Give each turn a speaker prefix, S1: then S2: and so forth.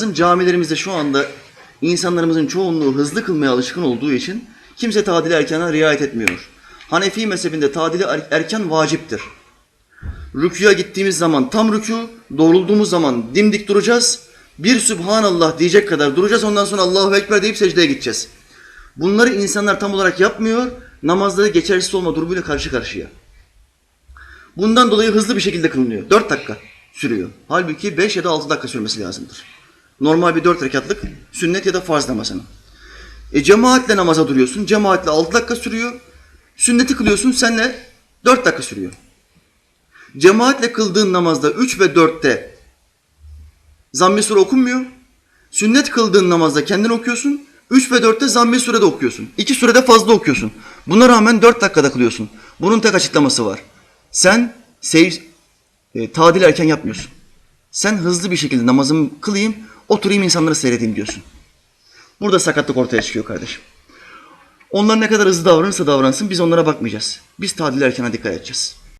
S1: Bizim camilerimizde şu anda insanlarımızın çoğunluğu hızlı kılmaya alışkın olduğu için kimse tadili erkana riayet etmiyor. Hanefi mezhebinde tadili er- erken vaciptir. Rüküye gittiğimiz zaman tam rükû, doğrulduğumuz zaman dimdik duracağız. Bir Sübhanallah diyecek kadar duracağız. Ondan sonra Allahu Ekber deyip secdeye gideceğiz. Bunları insanlar tam olarak yapmıyor. Namazları geçersiz olma durumuyla karşı karşıya. Bundan dolayı hızlı bir şekilde kılınıyor. 4 dakika sürüyor. Halbuki 5 ya da 6 dakika sürmesi lazımdır. Normal bir 4 rekatlık sünnet ya da farz namazının. E cemaatle namaza duruyorsun. Cemaatle 6 dakika sürüyor. Sünneti kılıyorsun senle 4 dakika sürüyor. Cemaatle kıldığın namazda 3 ve 4'te zamm-i sure okunmuyor. Sünnet kıldığın namazda kendin okuyorsun. 3 ve 4'te zamm-i surede okuyorsun. 2 surede fazla okuyorsun. Buna rağmen 4 dakikada kılıyorsun. Bunun tek açıklaması var. Sen seyir, e, tadil erken yapmıyorsun. Sen hızlı bir şekilde namazımı kılayım, oturayım insanları seyredeyim diyorsun. Burada sakatlık ortaya çıkıyor kardeşim. Onlar ne kadar hızlı davranırsa davransın biz onlara bakmayacağız. Biz tadil erkene dikkat edeceğiz.